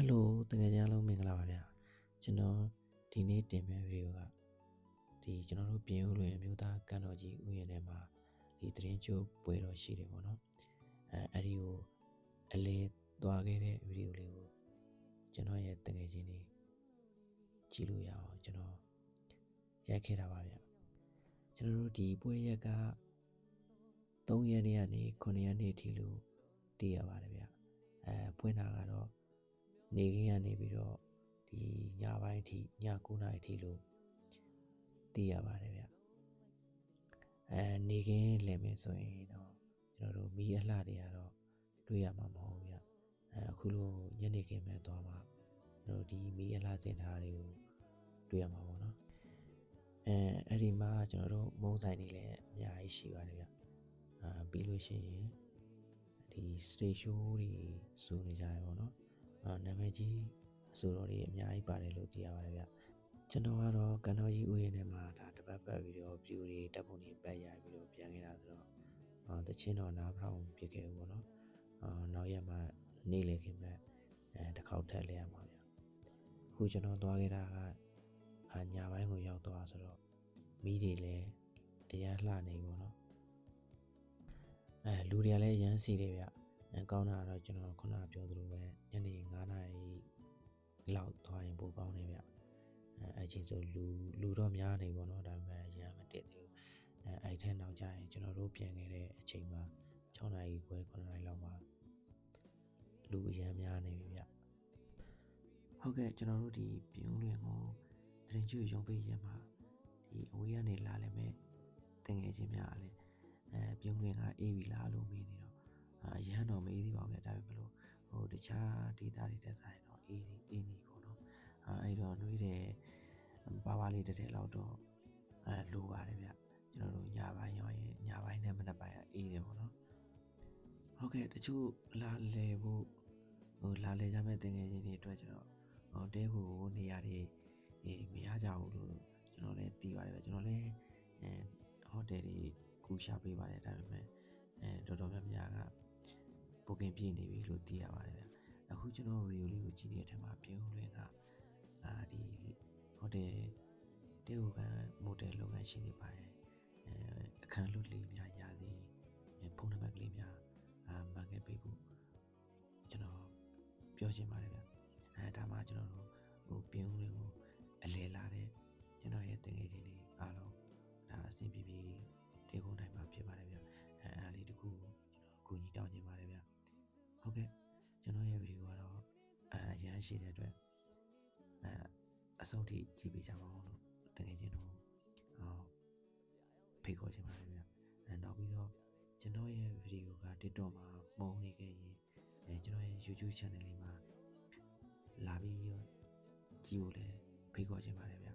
ဟယ်လိုတကယ်ကြလုံးမင်္ဂလာပါဗျာကျွန်တော်ဒီနေ့တင်ပြဗီဒီယိုကဒီကျွန်တော်တို့ပြင်ဦးလွင်အမျိုးသားကန်တော်ကြီးဥယျာဉ်ထဲမှာဒီသတင်းကျိုးပွဲတော်ရှိတယ်ပေါ့နော်အဲအဲ့ဒီကိုအလေသွားခဲ့တဲ့ဗီဒီယိုလေးကိုကျွန်တော်ရဲ့တကယ်ချင်းတွေကြည့်လို့ရအောင်ကျွန်တော်ရိုက်ခဲ့တာပါဗျာကျွန်တော်တို့ဒီပွဲရက်က3ရက်နေ့ကနေ9ရက်နေ့ထိလို့သိရပါတယ်ဗျအဲဖွင့်တာကတော့ နေခင်းကနေပြီးတော့ဒီညပိုင်းအထိည9နာရီအထိလို့သိရပါတယ်ဗျအဲနေခင်းလည်မယ်ဆိုရင်တော့ကျွန်တော်တို့မီးအလှတွေကတော့တွေ့ရမှာမဟုတ်ဘူးဗျအဲအခုလို့ညနေခင်းပဲသွားမှာကျွန်တော်ဒီမီးအလှစင်ထားတွေကိုတွေ့ရမှာပေါ့နော်အဲအဲ့ဒီမှာကျွန်တော်တို့မုံဆိုင်တွေလည်းအများကြီးရှိပါတယ်ဗျအာပြီးလို့ရှိရင်ဒီ stage show တွေစုနေကြတယ်ပေါ့နော်အာ နာမည်ကြီးအဆိုတော်တွေအများကြီးပါတယ်လို့သိရပါတယ်ဗျကျွန်တော်ကတော့ကန်တော်ကြီးဥယျာဉ်ထဲမှာဒါတပတ်ပတ်ပြီးတော့ view တွေတပ်ပုံတွေပတ်ရပြီးတော့ပြန်ခဲ့တာဆိုတော့အာတချင်းတော့နားဖောင်ဖြစ်ခဲ့ဘူးပေါ့နော်အာနောက်ရက်မှနေ့လေခင်မဲ့အဲတစ်ခေါက်ထက်လဲရမှာဗျအခုကျွန်တော်သွားခဲ့တာကအာညာပိုင်းကိုရောက်သွားဆိုတော့မီးတွေလည်းအရန်လှနေပေါ့နော်အဲလူတွေကလည်းအရန်စီတယ်ဗျအဲကောင်းတာကတော့ကျွန်တော်ခုနပြောသလိုပဲညနေ9နာရီ လောက်သွားရင်ပိုကောင်းတယ်ဗျအဲအချိန်ဆိုလူလူတော့များနေပေါ့နော်ဒါပေမဲ့ရမ်းမတက်သေးဘူးအဲအဲ့ထက်နောက်ကျရင်ကျွန်တော်တို့ပြန်ခဲ့တဲ့အချိန်မှာ6နာရီခွဲ9နာရီလောက်မှာလူအရမ်းများနေပြီဗျဟုတ်ကဲ့ကျွန်တော်တို့ဒီပြုံးလွင်ကိုတရင်ကျွရုံပေးရမှာဒီအဝေးကနေလာလည်းမဲ့တင်ငယ်ချင်းများလည်းအဲပြုံးလွင်ကအေးပြီလားလို့မေးနေတော့အရန်တော့မအေးသေးပါဘူးဗျဒါပေမဲ့လို့ဟိုတခြားဒေတာတွေတက်ဆိုင်တော့ အေးနေအေးနေပေါ့နော်အဲအဲ့တော့နှွေးတယ်ပါပါလေးတစ်ထည့်လောက်တော့အဲလိုပါတယ်ဗျကျွန်တော်တို့ညပိုင်းရောရင်ညပိုင်းနဲ့မနက်ပိုင်းကအေးတယ်ပေါ့နော်ဟုတ်ကဲ့တချို့လာလဲဖို့ဟိုလာလဲကြမဲ့တင်ငယ်ချင်းတွေအတွက်ကျတော့ဟိုတဲကိုနေရာတွေအေးမရကြဘူးလို့ကျွန်တော်လည်းသိပါတယ်ဗျကျွန်တော်လည်းအဲဟိုတယ်တွေကူရှာပေးပါတယ်ဒါပေမဲ့အဲတော်တော်များများကပိုကင်ပြည့်နေပြီလို့သိရပါတယ်ဗျ အခုကျွန်တော်ဗီဒီယိုလေးကိုကြည့်နေတဲ့အထက်မှာပြုံးလွင်ကအာဒီဟိုတယ်တေဟိုကန်မိုတယ်လုပ်ငန်းရှိနေပါတယ်အဲအခန်းလွတ်လေးများရသည်ဖုန်းနံပါတ်ကလေးများအာမှန်ခဲ့ပေးဖို့ကျွန်တော်ပြောချင်ပါတယ်ဗျအဲဒါမှကျွန်တော်တို့ အဲရမ်းရှိတဲ့အတွက်အဲအဆုံးထိကြည့်ပေးကြပါဦးလို့တကယ်ချင်းတော့အော်ဖိတ်ခေါ်ချင်ပါတယ်ဗျအဲနောက်ပြီးတော့ကျွန်တော်ရဲ့ဗီဒီယိုက TikTok မှာမှုံနေခဲ့ရင်အဲကျွန်တော်ရဲ့ YouTube channel လေးမှာလာပြီးတော့ကြည့်ဖို့လည်းဖိတ်ခေါ်ချင်ပါတယ်ဗျ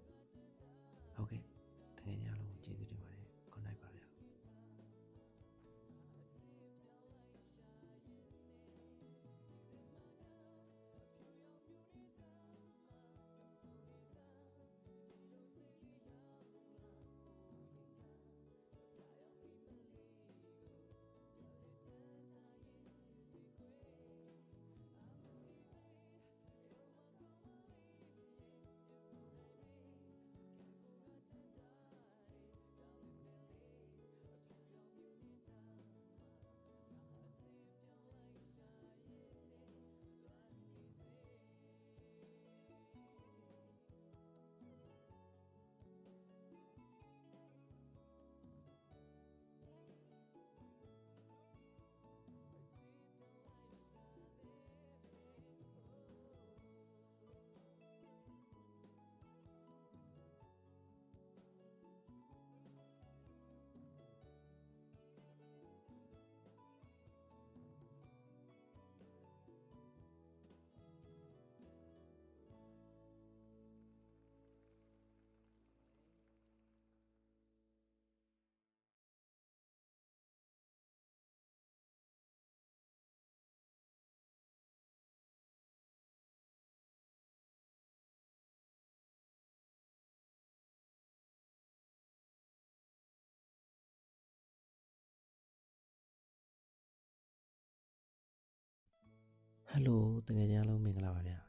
ဟယ်လိုတကယ်ကြလုံးမင်္ဂလာပါဗျာ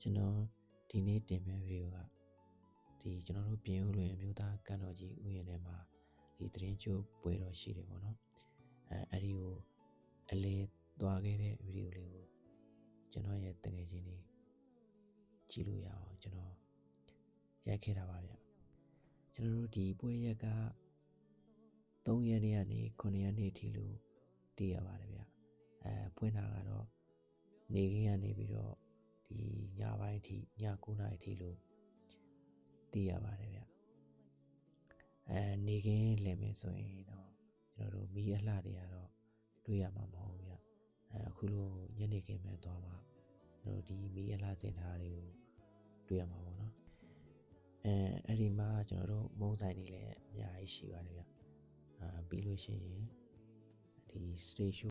ကျွန်တော်ဒီနေ့တင်မဲ့ဗီဒီယိုကဒီကျွန်တော်တို့ပြင်ဦးလွင်အမျိုးသားကံတော်ကြီးဥယျာဉ်ထဲမှာဒီသတင်းကျိုးပွဲတော်ရှိတယ်ပေါ့နော်အဲအဲ့ဒီကိုအလေသွားခဲ့တဲ့ဗီဒီယိုလေးကိုကျွန်တော်ရဲ့တငယ်ချင်းတွေကြည့်လို့ရအောင်ကျွန်တော်ရိုက်ခဲ့တာပါဗျကျွန်တော်တို့ဒီပွဲရက်က3ရက်နေ့ကနေ9ရက်နေ့ထိလို့သိရပါတယ်ဗျအဲဖွင့်တာကတော့ နေခင်းကနေပြီးတော့ဒီညပိုင်းထိည9နာရီထိလို့သိရပါတယ်ဗျအဲနေခင်းလည်မယ်ဆိုရင်တော့ကျွန်တော်တို့မီးအလှတွေကတော့တွေ့ရမှာမဟုတ်ဘူးဗျအဲအခုလိုညနေခင်းပဲသွားမှာကျွန်တော်ဒီမီးအလှစင်ထားတွေကိုတွေ့ရမှာပေါ့နော်အဲအဲ့ဒီမှာကျွန်တော်တို့မုံဆိုင်တွေလည်းအများကြီးရှိပါတယ်ဗျအာပြီးလို့ရှိရင်ဒီ stage show